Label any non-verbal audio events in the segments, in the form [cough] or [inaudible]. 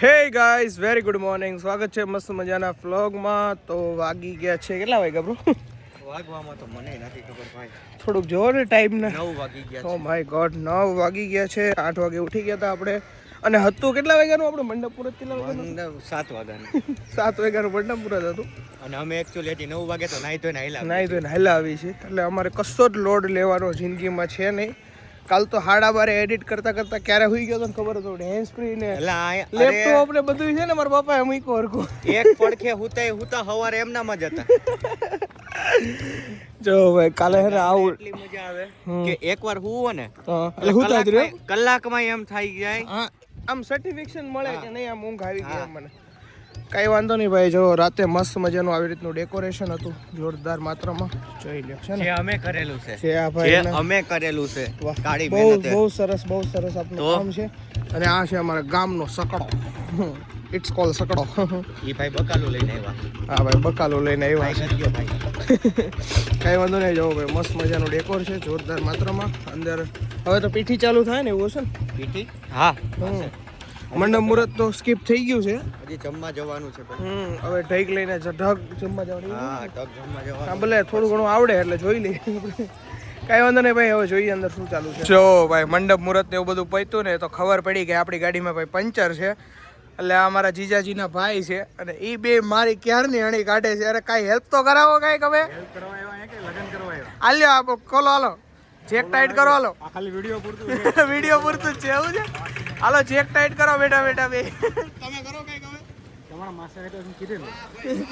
Hey guys very good morning સ્વાગત છે મસ્ત મજાના ફ્લોગમાં તો વાગી ગયા છે. કેટલા વાગ્યા બ્રો વાગવામાં તો મને નથી ખબર ભાઈ. થોડુંક જોવો ને ટાઈમ ને. નવ વાગી ગયા ઓ માય ગોડ નવ વાગી ગયા છે. આઠ વાગે ઉઠી ગયા હતા આપણે. અને હતું કેટલા વાગ્યાનું? આપણે મંડપ પૂરત કેટલા વાગ્યાનું સાત વાગ્યાનું. [laughs] સાત વાગ્યાનું મંડપ પૂરત હતું. અને અમે એકચ્યુઅલી હતી નવ વાગે તો નાહી ધોઈને આયલા નાઈ ધોઈને હાલા આવી છે એટલે અમારે કશો જ લોડ લેવાનો જિંદગીમાં છે નહીં. કાલ તો હાડા બારે એડિટ કરતા કરતા ક્યારે હોઈ ગયો તો ખબર હતો હેન્ડ ફ્રી ને લેપટોપ ને બધું છે ને મારા બાપાએ મૂક્યો હરકો એક પડખે હુતા હુતા હવારે એમનામાં જ હતા. [laughs] જો ભાઈ કાલે હે ને આવું એટલી મજા આવે. કે એકવાર હુવો ને એટલે હું જ રહ્યો? કલાકમાં એમ થઈ જાય. આમ સર્ટિફિકેશન મળે કે નહીં આમ ઊંઘ આવી ગઈ મને. કઈ વાંધો નહીં ભાઈ જો રાતે મસ્ત મજાનું આવી રીતનું ડેકોરેશન હતું જોરદાર માત્રામાં. જોઈ લ્યો છે ને? અમે કરેલું છે. છે આ ભાઈ અમે કરેલું છે કાળી બહુ બહુ સરસ બહુ સરસ આપણું તો? કામ છે. અને આ છે અમારા ગામનો સકડો. It's call સકડો. ઈ ભાઈ બકાલો લઈને આવ્યા. હા ભાઈ બકાલો લઈને આવ્યા છે. ભાઈ. કઈ વાંધો નહીં જોવો ભાઈ મસ્ત મજાનું ડેકોર છે જોરદાર માત્રામાં. અંદર હવે તો પીઠી ચાલુ થાય ને એવું હશે ને? પીઠી? હા હમ. મંડપ મુહૂર્ત તો સ્કીપ થઈ ગયું છે. હજી જમવા જવાનું છે હમ હવે ઢઈક લઈને ઢગ જમવા જવાનું. હા ઢગ જમવા હા ભલે થોડું ઘણું આવડે એટલે જોઈ લઈએ. કાંઈ વાંધો નહીં ભાઈ હવે જોઈએ અંદર શું ચાલુ છે. જો ભાઈ મંડપ મુહૂર્ત ને એવું બધું પૈતું ને તો ખબર પડી કે આપણી ગાડીમાં ભાઈ પંચર છે. એટલે આ મારા જીજાજીના ભાઈ છે અને એ બે મારી ક્યારની અણી કાઢે છે? અરે કાંઈ હેલ્પ તો કરાવો કાંઈક હવે? હાલ્યો આપો ખોલો હાલો. ચેક ટાઈટ કરો હાલો. ખાલી વીડિયો પૂરતું વીડિયો [laughs] પૂરતું જ છે એવું છે? હાલો ચેક ટાઈટ કરો બેટા બેટા બે. તમે કરો કઈ હવે. તમારા માસ્ટર તો ને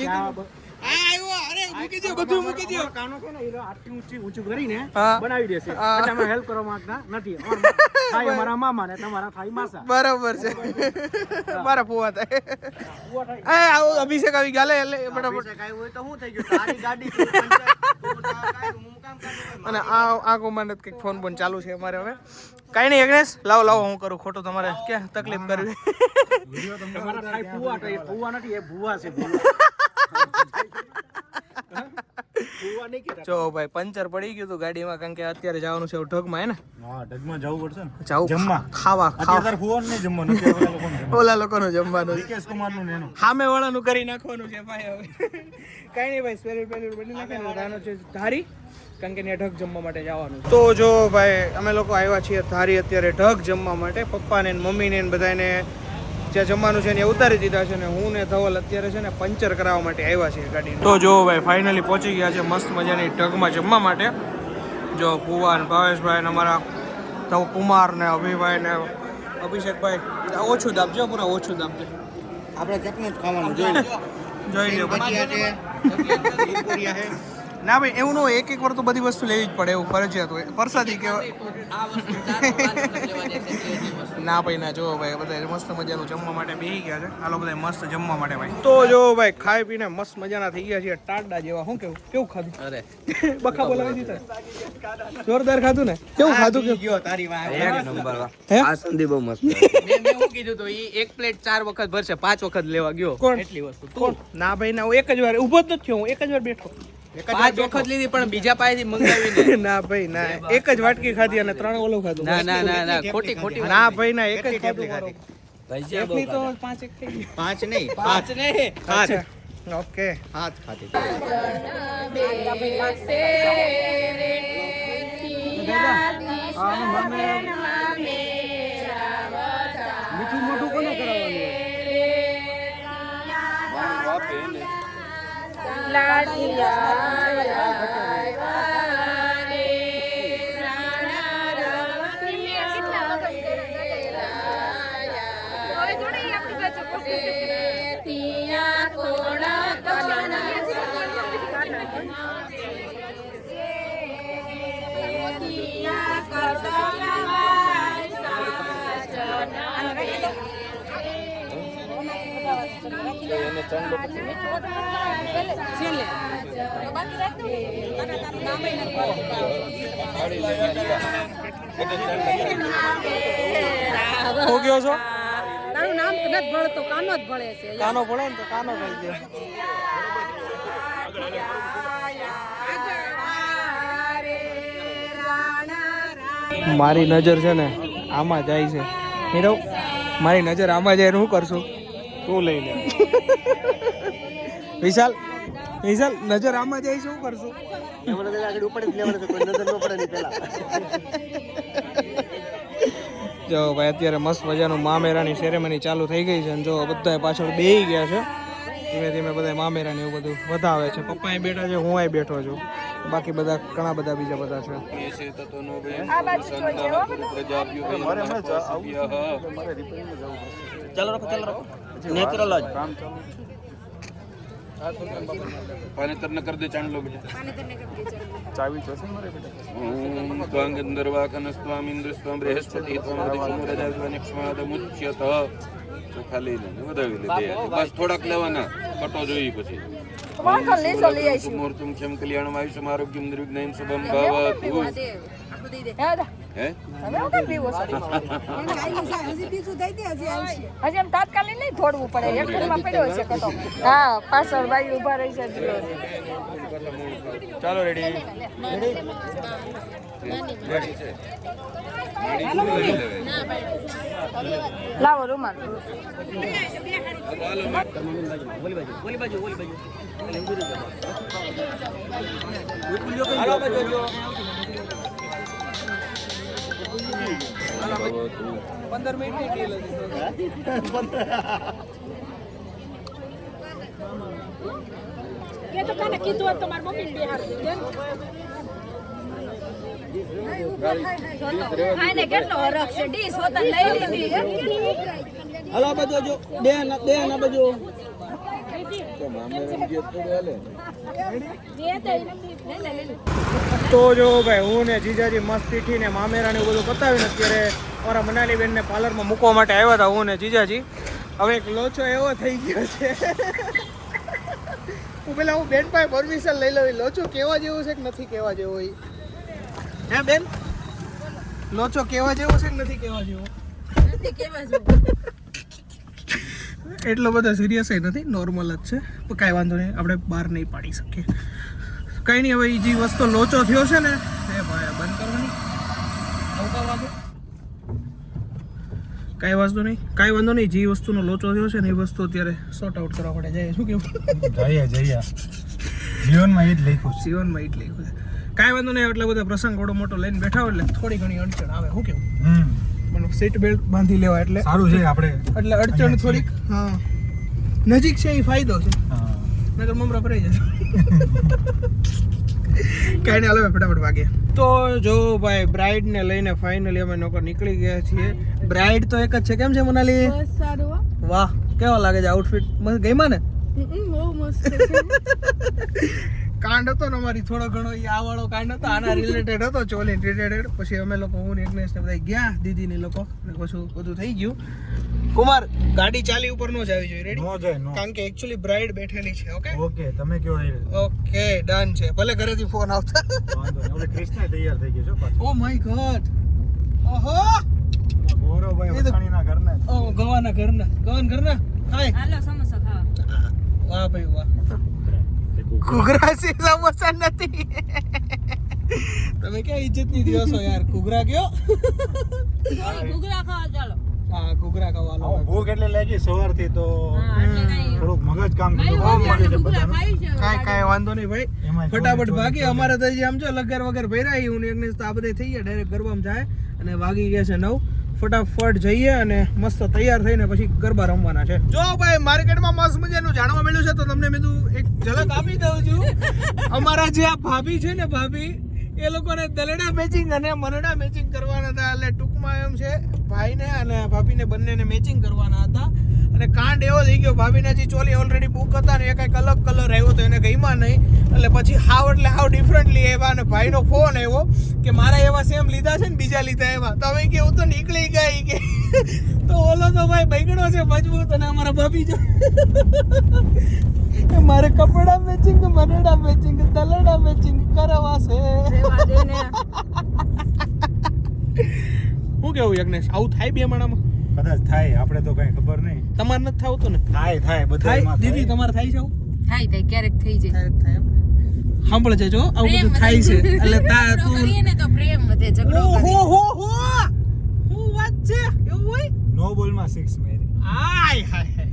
હા આવ્યો. અરે મૂકી દો બધું મૂકી દો કાનો છે ને એ આટલી ઊંચી ઊંચું કરીને બનાવી દેશે. એટલે અમે હેલ્પ કરવા માંગતા નથી. થાય અમારા મામા ને તમારા થાય માસા. બરાબર છે. મારા ફુવા થાય. એ આવો અભિષેક આવી ગાલે એટલે ફટાફટ. કાંઈ હોય તો શું થઈ ગયું. તારી ગાડી અને આ આ કોમાન્ડ કંઈક ફોન બોન ચાલુ છે અમારે હવે. કાંઈ નહીં અગ્નેશ લાવો લાવો હું કરું. ખોટું તમારે ક્યાં તકલીફ કરવી તમારા થાય ફુવા તો એ ફુવા નથી એ ભુવા છે ભુવા ફુવા નહીં કહેતા જો ભાઈ પંચર પડી ગયું હતું ગાડીમાં કારણ કે અત્યારે જવાનું છે ઢગમાં હે ને? હા ડગમાં જવું પડશે ને. જાવું જમવા. ખાવા ખાવા. અત્યારે ફુવા નહીં જમવાનું ઓલા લોકોનું જમવાનું. ઓલા લોકોનું જમવાનું. વિકેશ કુમારનું ને સામે વાળાનું કરી નાખવાનું છે ભાઈ હવે. કાંઈ નહીં ભાઈ સ્પેર પેલું બની નાખે ને રાનો છે ધારી કારણ કે ઢગ જમવા માટે જવાનું. તો જો ભાઈ અમે લોકો આવ્યા છીએ ધારી અત્યારે ઢગ જમવા માટે. પપ્પાને ને મમ્મીને ને બધાને જ્યાં જમવાનું છે ને એ ઉતારી દીધા છે ને હું ને ધવલ અત્યારે છે ને પંચર કરાવવા માટે આવ્યા છીએ ગાડી તો જો ભાઈ ફાઇનલી પહોંચી ગયા છે મસ્ત મજાની ટગમાં જમવા માટે. જો ને ભાવેશભાઈ ને અમારા ધવ કુમાર ને અભિભાઈ ને અભિષેકભાઈ ઓછું દાબજો પૂરા ઓછું દાબજો. આપણે ચકનું જ ખાવાનું જોઈ લે જોઈ લો ના ભાઈ એવું ન હોય એક એક વાર તો બધી વસ્તુ લેવી જ પડે એવું ફરજિયાત હોય. પરસાદી કહેવાય ના ભાઈ ના જો ભાઈ બધા મસ્ત મજાનું જમવા માટે બેસી ગયા છે. હાલો બધા મસ્ત જમવા માટે ભાઈ. તો જો ભાઈ ખાઈ પીને મસ્ત મજાના થઈ ગયા છે ટાડા જેવા શું કેવું? કેવું ખાધું? અરે. બખા બોલાવી દીધા. જોરદાર ખાધું ને? કેવું ખાધું કેવું? ગયો તારી વાત એક નંબર આ સંધી બહુ મસ્ત [laughs] મેં મેં શું કીધું તો ઈ એક પ્લેટ ચાર વખત ભરશે પાંચ વખત લેવા ગયો. કોણ? એટલી વસ્તુ. કોણ? ના ભાઈ ના હું એક જ વાર ઊભો જ નથી થયો હું એક જ વાર બેઠો. પાંચ વખત લીધી પણ બીજા પાસેથી મંગાવી [laughs] ના ભાઈ ના. એક જ વાટકી ખાધી અને ત્રણ ઓલું ખાધું. ના ના ના ના. ખોટી ખોટી ના ભાઈ ના. એક જ ખાધું મારો. તો પાંચ એક થઈ પાંચ નહીં પાંચ. નહીં પાંચ. ઓકે. હાથ ખાધી. મીઠું મોઢું કોને કરાવવાનું? la la la હો ગયો છો? તારું નામ નથી ભળતો કાનો જ ભણે છે. કાનો ભણે ને તો કાનો થઈ ગયો. મારી નજર છે ને આમાં જાય છે. હીરો મારી નજર આમાં જાય હું કરશું? તું લઈ લે. વિશાલ વિશાલ નજર આમાં જાય શું કરશું? જો ભાઈ અત્યારે મસ્ત મજાનું મામેરાની સેરેમની ચાલુ થઈ ગઈ છે અને જો બધા પાછળ બેહી ગયા છે. ધીમે ધીમે બધા મામેરાની એવું બધું વધાવે છે. પપ્પા બેઠા છે હું બેઠો છું. બાકી બધા ઘણા બધા બીજા બધા છે. ચાલો રાખો ચાલો રાખો. નેચરલ જ. પાનેતર ન કર દે ચાંદલો બેટા? ઓમ ત્વાંગંદર વાકનસ્વામિન્દ્ર સ્વામ બૃહસ્પતિ ત્વમ લઈ લે વધાવી લે બે. બસ થોડાક લેવાના. કટો જોઈ પછી. મુહૂર્તુમ ક્ષમ કલ્યાણમ આયુષ્યમ આરોગ્યમ નિર્વિઘ્નમ શુભમ ભવતુ. હજી એમ તાત્કાલિક નહીં દોડવું પડે. એક ઘરમાં પડ્યો છે. હા પાછળ ભાઈ ઊભા રહી છે. ચાલો રેડી લાવો રૂમાલ. પંદર મિનિટ કે તો કાને કીધું હોત તો મારી મમ્મી બિહાર આને કેટલો હરખ છે ડીશ હોતા લઈ લીધી હલો આ બાજુ જો બે ના બે ના બાજુ તો જો ભાઈ હું ને જીજાજી મસ્ત પીઠી ને મામેરા ને એવું બધું પતાવીને અત્યારે મારા મનાલી બેનને પાર્લરમાં મૂકવા માટે આવ્યા હતા હું ને જીજાજી. હવે એક લોચો એવો થઈ ગયો છે. હું પેલા હું બેન પાસે પરમિશન લઈ લઉં લોચો કેવા જેવો છે કે નથી કેવા જેવો એ? હે બેન? લોચો કેવા જેવો છે કે નથી કેવા જેવો? એટલો બધો સિરિયસ નથી નોર્મલ જ છે. પણ કાંઈ વાંધો નહીં આપણે બહાર નહીં પાડી શકીએ. કંઈ નહીં હવે એ જે વસ્તુ લોચો થયો છે ને એ ભાઈ બંધ કરવાની. કાંઈ વાંધો નહીં કાંઈ વાંધો નહીં જે વસ્તુનો લોચો થયો છે ને એ વસ્તુ અત્યારે સોર્ટ આઉટ કરવા પડે. જાય શું કેવું? જઈએ જઈએ. જીવનમાં એ જ લખ્યું જીવનમાં એટલે લખ્યું છે. કાંઈ વાંધો નહીં એટલા બધા પ્રસંગ થોડો મોટો લઈને બેઠા હોય એટલે થોડી ઘણી અડચણ આવે. શું કેવું? મને સીટ બેલ્ટ બાંધી લેવા એટલે સારું છે આપણે એટલે અડચણ થોડીક હા. નજીક છે એ ફાયદો છે. હા. નગર મમરા ભરાઈ જશે [laughs] કાંઈ નહીં હાલો ફટાફટ વાગે તો જો ભાઈ બ્રાઇડ ને લઈને ફાઇનલી અમે લોકો નીકળી ગયા છીએ. બ્રાઇડ તો એક જ છે. કેમ છે મનાલી? વાહ કેવા લાગે છે આઉટફિટ મસ્ત ગઈમાં ને? [laughs] કાંડ હતો ને અમારી થોડો ઘણો એ આ વાળો કાંડ હતો આના રિલેટેડ હતો ચોલી રિલેટેડ પછી અમે લોકો હું ને ઇગ્નેશ ને બધા ગયા દીદી ને લોકો ને પછી બધું થઈ ગયું. કુમાર ગાડી ચાલી ઉપર નો જ આવી જોઈએ રેડી નો જાય નો. કારણ કે એકચ્યુઅલી બ્રાઇડ બેઠેલી છે ઓકે ઓકે તમે કયો એ? ઓકે ડન છે. ભલે ઘરેથી ફોન આવતા. વાંધો નહીં ઓલે કૃષ્ણ તૈયાર થઈ ગયો છો પાછો. ઓ માય ગોડ ઓહો! તો- વસાણીના ઘરના. ઓ ગવાના ઘરના. ગવાન ઘરના? હાય. હાલો સમોસા ખાવા. વાહ ભાઈ વાહ. ઘૂઘરા છે સમોસા નથી. તમે ક્યાં ઇજ્જતની દિવસો યાર? ઘૂઘરા ગયો ઘૂઘરા ખાવા ચાલો. હા ઘૂઘરા ખાવાનો આવું ભૂખ એટલે લાગી સવારથી તો થોડુંક મગજ કામ કર્યું કાઈ. કાંઈ વાંધો નહીં ભાઈ. ફટાફટ ભાગી. અમારે તો હજી આમ જો લગર વગર ભર્યા ઈ હું ને એકને તો આ બધે થઈ ગયા ડાયરેક્ટ ગરબામાં જાય અને વાગી ગયા છે નવ. ફટાફટ જઈએ અને મસ્ત તૈયાર થઈને પછી ગરબા રમવાના છે. જો ભાઈ, માર્કેટમાં મસ્ત મજાનું જાણવા મળ્યું છે, તો તમને મેં એક ઝલક આપી દઉં છું. અમારા જે આ ભાભી છે ને ભાભી, એ લોકોને દલડા મેચિંગ અને મનડા મેચિંગ કરવાના હતા. એટલે ટૂંકમાં એમ છે, ભાઈને અને ભાભીને બંનેને મેચિંગ કરવાના હતા. અને કાંડ એવો થઈ ગયો ભાભીના જે ચોલી ઓલરેડી બુક હતા ને એ કંઈક અલગ કલર આવ્યો તો એને ગઈમાં નહીં. એટલે પછી હાવ એટલે હાવ ડિફરન્ટલી એવા અને ભાઈનો ફોન આવ્યો કે મારા એવા સેમ લીધા છે ને બીજા લીધા એવા. તમે કે હું તો નીકળી ગયા ઈ કે [laughs] તો ઓલો તો ભાઈ બગડો છે મજબૂત અને અમારા ભાભી જો [laughs] મારે કપડા મેચિંગ મનેડા મેચિંગ તલડા મેચિંગ કરવા છે હું કેવું યજ્ઞેશ? આવું થાય બે માણામાં? કદાચ થાય આપણે તો કઈ ખબર નહીં. તમારે નથી થતું ને? થાય થાય બધા દીદી તમારે થાય છે થાય થાય ક્યારેક થઈ જાય. થાય સાંભળે છે આવું બધું થાય છે. એટલે તા તું કરીએ ને તો પ્રેમ વધે ઝઘડો ઓહો હો હો! હું વાત છે? એવું હોય? નો બોલમાં સિક્સ મેરી. આય હાય હાય.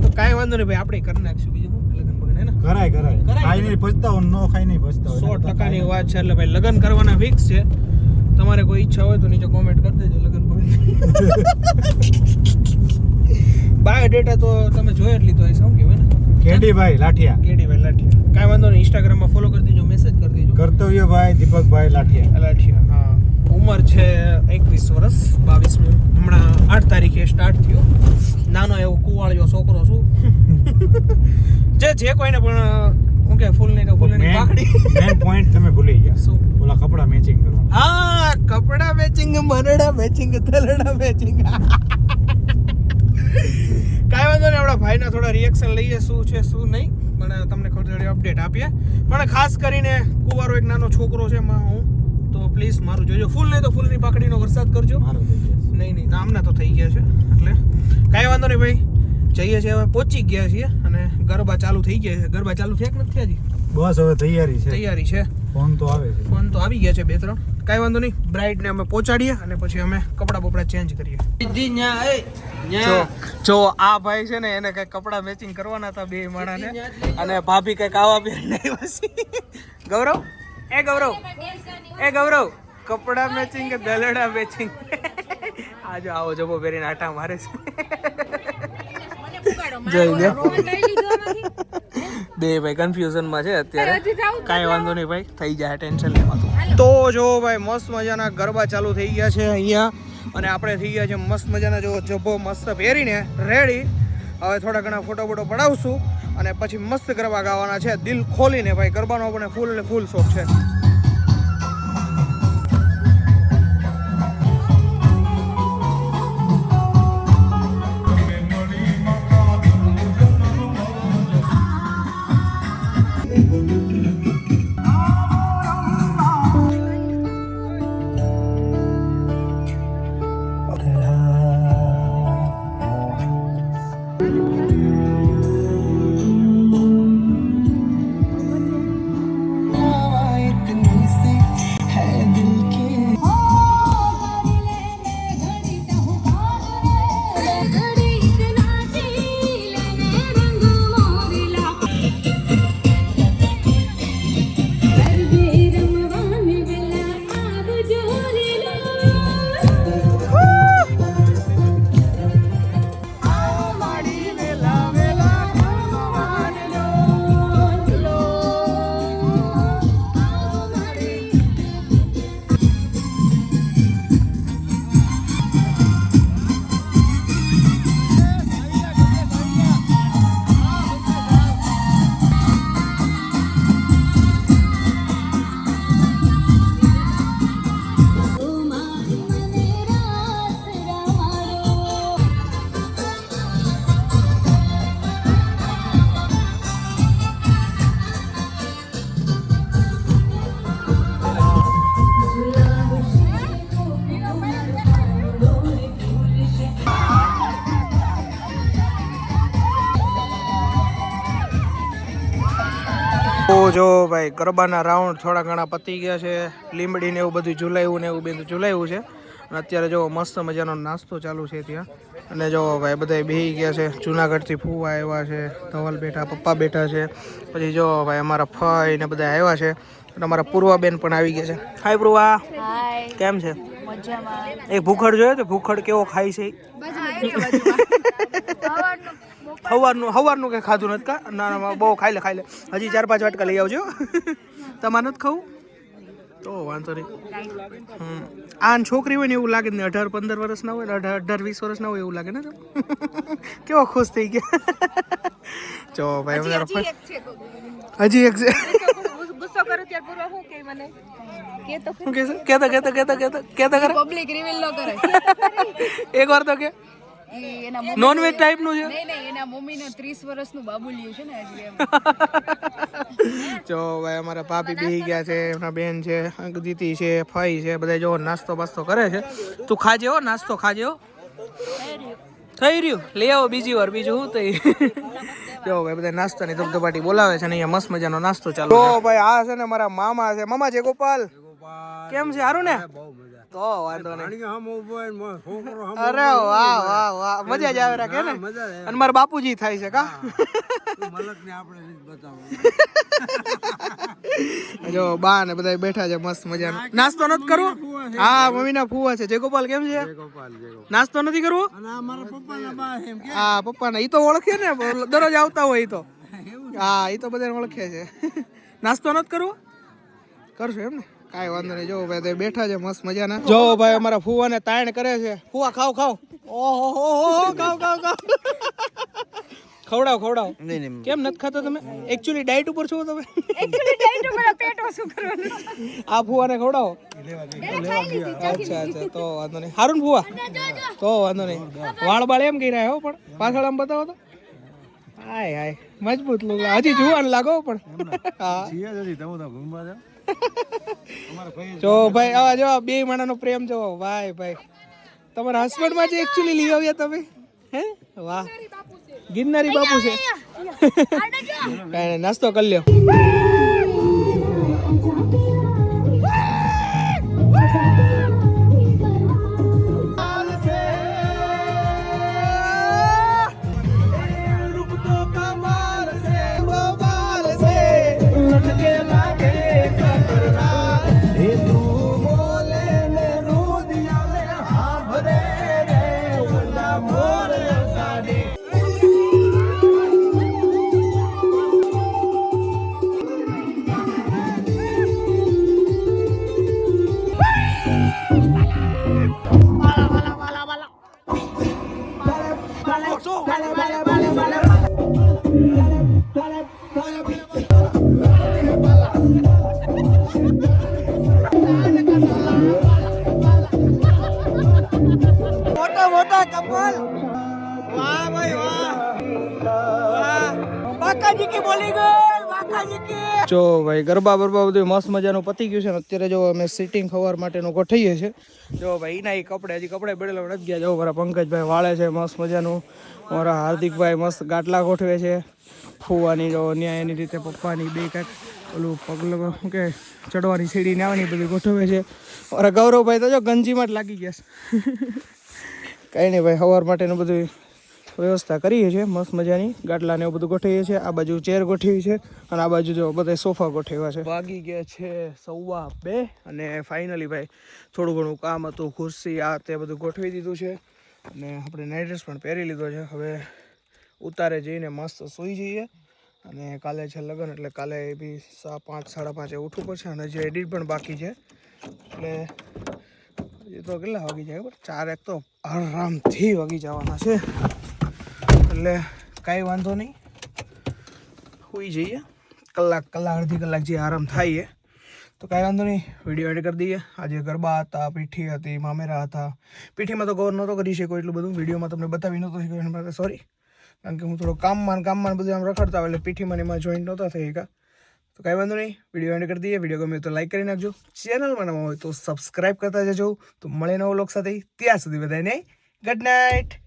તો કાઈ વાંધો નહીં ભાઈ આપણે કરી નાખશું બીજું શું? લગન બગન હે ને? કરાય કરાય. કરાય. ખાઈ નહીં પછતાવો નો ખાઈ નહીં પછતાવો સો ટકાની વાત છે એટલે ભાઈ લગ્ન કરવાના ફિક્સ છે. તમારે કોઈ ઈચ્છા હોય તો નીચે કોમેન્ટ કરી દેજો લગ્ન પર બાયોડેટા તો તમે જોઈ જ લીધો હશે શું કહેવાય ને? કેડીભાઈ લાઠિયા. કેડી ભાઈ લાઠિયા. કાંઈ વાંધો નહીં ઇન્સ્ટાગ્રામમાં ફોલો કરી દેજો મેસેજ કરી દેજો. કર્તવ્યભાઈ દીપકભાઈ લાઠિયા. લાઠિયા હા. ઉંમર છે એકવીસ વર્ષ બાવીસમું હમણાં આઠ તારીખે સ્ટાર્ટ થયો. નાનો એવો કુવાળિયો છોકરો છું. [laughs] જે જે કોઈને પણ હું કે ફૂલ નહીં તો ફૂલ નહીં પાકડી મેન પોઈન્ટ તમે ભૂલી ગયા. શું? ઓલા કપડા મેચિંગ કરવા. હા કપડા મેચિંગ મરડા મેચિંગ તલડા મેચિંગ કાંઈ વાંધો નહીં આપણા ભાઈના થોડા રિએક્શન લઈએ શું છે શું નહીં. પણ તમને થોડી અપડેટ આપીએ. પણ ખાસ કરીને કુવારો એક નાનો છોકરો છે એમાં હું. તો પ્લીઝ મારું જોજો. ફૂલ નહીં તો ફૂલની પાકડીનો વરસાદ કરજો. મારો નહીં નહીં તો આમના તો થઈ ગયા છે એટલે કાંઈ વાંધો નહીં ભાઈ. જઈએ છીએ હવે પહોંચી ગયા છીએ અને ગરબા ચાલુ થઈ ગયા છે. ગરબા ચાલુ થયા કે નથી થયા હજી? બસ હવે તૈયારી છે. તૈયારી છે. ફોન તો આવે છે. ફોન તો આવી ગયા છે બે ત્રણ. કાંઈ વાંધો નહીં બ્રાઇડને અમે પહોંચાડીએ અને પછી અમે કપડાં બપડા ચેન્જ કરીએ. જો જો આ ભાઈ છે ને એને કઈ કપડાં મેચિંગ કરવાના હતા બે માણાને. અને ભાભી કંઈક આવા બે ગૌરવ? એ ગૌરવ? એ ગૌરવ? કપડાં મેચિંગ કે દલડા મેચિંગ [laughs] આજો આવો જબો પહેરીને આટા મારે છે. [laughs] જોઈ લે [laughs] બે ભાઈ કન્ફ્યુઝનમાં છે અત્યારે. કાંઈ વાંધો નહીં ભાઈ થઈ જાય ટેન્શન લેવાનું. તો જો ભાઈ મસ્ત મજાના ગરબા ચાલુ થઈ ગયા છે અહીંયા. અને આપણે થઈ ગયા છે મસ્ત મજાના જો જબ્બો મસ્ત પહેરીને રેડી હવે થોડા ઘણા ફોટો ફોટો પડાવશું. અને પછી મસ્ત ગરબા ગાવાના છે. દિલ ખોલીને ભાઈ ગરબાનો આપણને ફૂલ અને ફૂલ શોખ છે. જો ભાઈ ગરબાના રાઉન્ડ થોડા ઘણા પતી ગયા છે. લીમડી ને એવું બધું ઝુલાયું ને એવું બધું ઝુલાયું છે. અને અત્યારે જો મસ્ત મજાનો નાસ્તો ચાલુ છે ત્યાં. અને જો ભાઈ બધા બેહી ગયા છે. જુનાગઢથી ફૂવા આવ્યા છે. ધવલ બેઠા પપ્પા બેઠા છે. પછી જો ભાઈ અમારા ફઈ ને બધા આવ્યા છે. અને અમારા પૂર્વાબેન પણ આવી ગયા છે. હાય પૂર્વા. કેમ છે? મજામાં. એ ભૂખડ જોયો તો ભૂખડ કેવો ખાય છે? હવારનું હવારનું કંઈ ખાધું નથી કા? ના ના બહુ ખાઈ લે ખાઈ લે. હજી ચાર પાંચ વાટકા લઈ આવજો. તમારે નથી ખાવું? તો વાંધો નહીં. હમ. આન છોકરી હોય ને એવું લાગે ને અઢાર પંદર વર્ષના હોય ને અઢાર અઢાર વીસ વર્ષના હોય એવું લાગે ને કેવો ખુશ થઈ ગયા. જો ભાઈ હજી એક છે. ગુસ્સો કરું ત્યારે પૂરો શું કે મને? કે તો શું કે તો કે તો કે તો કરે? પબ્લિક રિવીલ ન કરે. એક વાર તો કે. મમ્મી નોનવેજ ટાઈપનું છે? નહીં નહીં એના મમ્મીને 30 વર્ષનું બાબુલિયું છે ને હજી એમ. જો ભાઈ અમારા ભાભી બેહી ગયા છે એમના બેન છે દીતી છે ફઈ છે બધા જો નાસ્તો બાસ્તો કરે છે. તું ખાજે હો નાસ્તો ખાજે હો. થઈ રહ્યું. લઈ આવો બીજી વાર બીજું શું થઈ? જો ભાઈ બધા નાસ્તાની ધબધબાટી બોલાવે છે ને અહીંયા મસ્ત મજાનો નાસ્તો ચાલુ ભાઈ આ છે ને મારા મામા છે. મામા છે ગોપાલ. કેમ છે? સારું ને? તો વાંધો નહીં. અરે વાહ વાહ વાહ. મજા જ આવે રાખે ને? અને મારા બાપુજી થાય છે કા? મલક આપણે બતાવો. [laughs] જો બા ને બધા બેઠા છે મસ્ત મજાનો. નાસ્તો નથી કરવો? હા મમ્મી ના ફુવા છે. જયગોપાલ કેમ છે? નાસ્તો નથી કરવો? કે. હા પપ્પા ને ઈ તો ઓળખે ને. દરરોજ આવતા હોય ઈ તો. [laughs] હા ઈ તો બધાને ઓળખે છે. [laughs] નાસ્તો નથી કરવો? કરશો એમ ને? કાંઈ વાંધો નહીં. જો ભાઈ તો બેઠા છે મસ્ત મજાના. જો ભાઈ અમારા ફુવા ને તાણ કરે છે. ફુવા ખાવ ખાવ ઓહો હો હો ખાવ ખાવ ખાવ ખવડાવ ખવડાવ. કેમ નથી ખાતા તમે? એકચ્યુઅલી ડાયટ ઉપર છો તમે? એકચ્યુઅલી ડાયટ ઉપર પેટ ઓછું કરવાનું? આ ફુવાને ખવડાવો. અચ્છા અચ્છા તો વાંધો નહીં. હારું ફુવા? તો વાંધો નહીં. વાળ બાળ એમ કહી રહ્યા હો પણ પાછળ આમ બતાવો તો. હાય હાય. મજબૂત લોકો હજી જુવાન લાગો પણ. હા. જો ભાઈ આવા જો બે માણાનો પ્રેમ જો. ભાઈ ભાઈ. તમારા હસબન્ડમાં જે એકચ્યુઅલી લઈ આવ્યા તમે? હે? વાહ. ગિરનારી બાપુ છે. નાસ્તો કરી લ્યો. જો ભાઈ, ગરબા બરબા બધું મસ્ત મજાનું પતી ગયું છે ને, અત્યારે જો અમે સિટિંગ ખવાર માટેનું ગોઠવીએ છે જો ભાઈ એના એ કપડે, હજી કપડે બેડેલા નથી ગયા. જો પંકજભાઈ વાળે છે, મસ્ત મજાનું. મારા હાર્દિકભાઈ મસ્ત ગાટલા ગોઠવે છે. ફુવાની જો ન્યાય એની રીતે પપ્પાની બે કાંઈક ઓલું પગલું કે, ચડવાની સીડી ને આવવાની બધી ગોઠવે છે. મારા ગૌરવભાઈ તો જો ગંજીમાં જ લાગી ગયા કંઈ નહીં ભાઈ સવાર માટેનું બધું વ્યવસ્થા કરીએ છીએ, મસ્ત મજાની. ગાટલા ને એવું બધું ગોઠવીએ છીએ. આ બાજુ ચેર ગોઠવી છે અને આ બાજુ જો બધા સોફા ગોઠવ્યા છે. વાગી ગયા છે સવા બે અને ફાઇનલી ભાઈ થોડું ઘણું કામ હતું, ખુરશી આ તે બધું ગોઠવી દીધું છે. અને આપણે નાઇટ ડ્રેસ પણ પહેરી લીધો છે. હવે ઉતારે જઈને મસ્ત સૂઈ જઈએ અને કાલે છે લગ્ન, એટલે કાલે એ બી સા પાંચ, સાડા પાંચે ઉઠવું પડશે અને જે એડિટ પણ બાકી છે. એટલે હજી તો કેટલા વાગી જાય ખબર? ચાર એક તો આરામથી વાગી જવાના છે. એટલે કાંઈ વાંધો નહીં. સુઈ જઈએ. કલાક કલાક, અડધી કલાક જે આરામ થાય એ. તો કાંઈ વાંધો નહીં વીડિયો એડ કરી દઈએ. આજે ગરબા હતા, પીઠી હતી, મામેરા હતા. પીઠીમાં તો કવર નહોતો કરી શકો એટલું બધું. વિડીયોમાં તમને બતાવી નહોતો શક્યો સોરી કારણ કે હું થોડો કામમાં કામમાં બધું આમ રખડતા એટલે પીઠીમાં એમાં જોઈન્ટ નહોતા થઈ ગયા તો કાંઈ વાંધો નહીં વીડિયો એન્ડ કરી દઈએ. વીડિયો ગમે તો લાઈક કરી નાખજો. ચેનલમાં નવા હોય તો સબસ્ક્રાઈબ કરતા જજો. તો મળે નવો લોક સાથે. ત્યાં સુધી બધાને ગુડ નાઇટ